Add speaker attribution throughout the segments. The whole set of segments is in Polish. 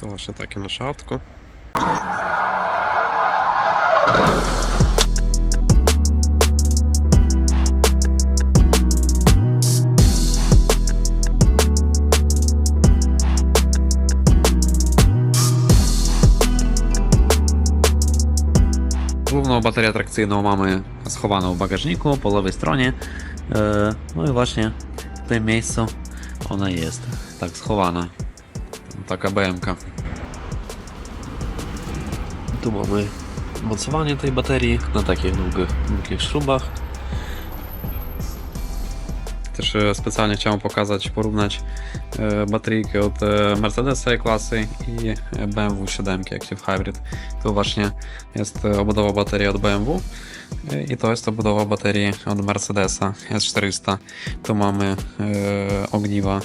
Speaker 1: To właśnie takie nasze autko.
Speaker 2: Główną baterię atrakcyjną mamy schowaną w bagażniku po lewej stronie. E, No i właśnie w tym miejscu ona jest tak schowana. Taka BMK. Tu mamy mocowanie tej baterii na takich długich, długich śrubach.
Speaker 1: Też e, specjalnie chciałem pokazać, porównać e, bateryjkę od e, Mercedesa klasy i BMW 7 Active Hybrid. Tu właśnie jest obudowa baterii od BMW i to jest obudowa baterii od Mercedesa S400. Tu mamy ogniwa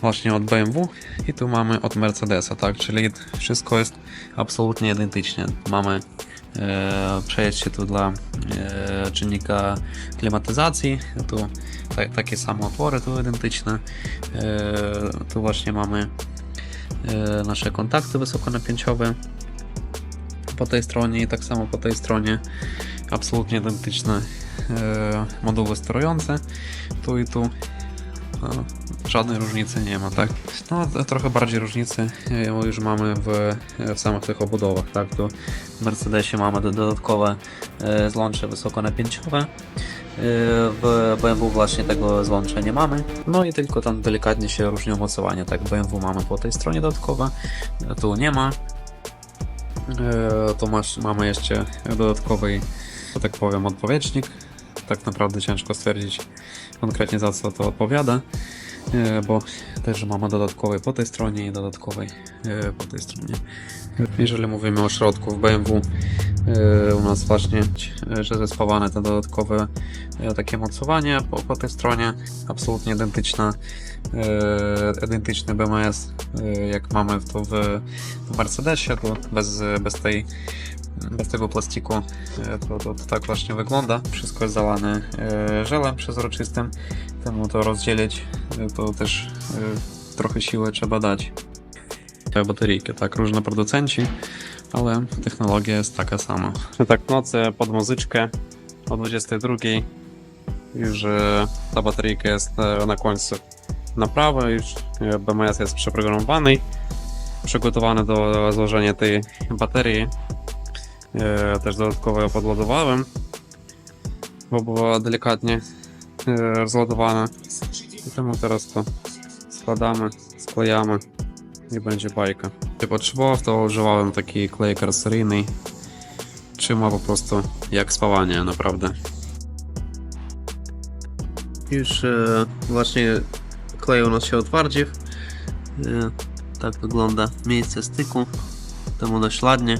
Speaker 1: właśnie od BMW i tu mamy od Mercedesa, tak? Czyli wszystko jest absolutnie identycznie. Mamy e, przejście tu dla e, czynnika klimatyzacji, tu ta, takie same otwory, tu identyczne. E, tu właśnie mamy e, nasze kontakty wysokonapięciowe po tej stronie i tak samo po tej stronie absolutnie identyczne e, moduły sterujące tu i tu żadnej różnicy nie ma, tak? No, trochę bardziej różnicy e, już mamy w, w samych tych obudowach, tak? Tu w Mercedesie mamy do- dodatkowe e, złącze wysokonapięciowe, e, w BMW właśnie tego złącza nie mamy, no i tylko tam delikatnie się różnią mocowania, tak? BMW mamy po tej stronie dodatkowe, e, tu nie ma, E, to masz, mamy jeszcze dodatkowy, że tak powiem, odpowietrznik. Tak naprawdę ciężko stwierdzić konkretnie za co to odpowiada, e, bo też mamy dodatkowy po tej stronie i dodatkowej e, po tej stronie. Jeżeli mówimy o środku w BMW, u nas właśnie, e, że zespawane te dodatkowe e, takie mocowanie po, po tej stronie, absolutnie identyczna, e, identyczny BMS, e, jak mamy to w, w Mercedesie, to bez, bez tej bez tego plastiku e, to, to, to tak właśnie wygląda. Wszystko jest zalane e, żelem przezroczystym. Temu to rozdzielić, e, to też e, trochę siły trzeba dać. Te bateryjki, tak, różne producenci, ale technologia jest taka sama. Tak w nocy pod muzyczkę o 22 już e, ta bateryjka jest e, na końcu naprawy, już e, BMS jest przeprogramowany, przygotowany do złożenia tej baterii. Też dodatkowo ją podładowałem, bo była delikatnie rozładowana. I teraz to składamy, sklejamy i będzie bajka. Nie potrzebował, to używałem taki klej karoseryjny. Trzyma po prostu jak spawanie, naprawdę.
Speaker 2: Już e, właśnie klej u nas się otwardził. E, tak wygląda miejsce styku. Temu dość ładnie.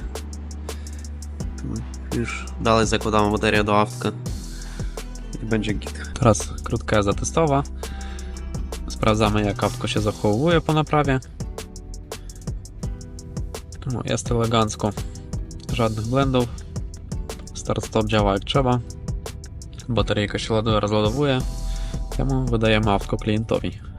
Speaker 2: Już dalej zakładamy baterię do awka.
Speaker 1: I będzie git. Teraz krótka jazda testowa. Sprawdzamy jak awko się zachowuje po naprawie. No, jest elegancko. Żadnych blendów. Start-stop działa jak trzeba. Bateryjka się ładuje, rozładowuje. Temu wydajemy awko klientowi.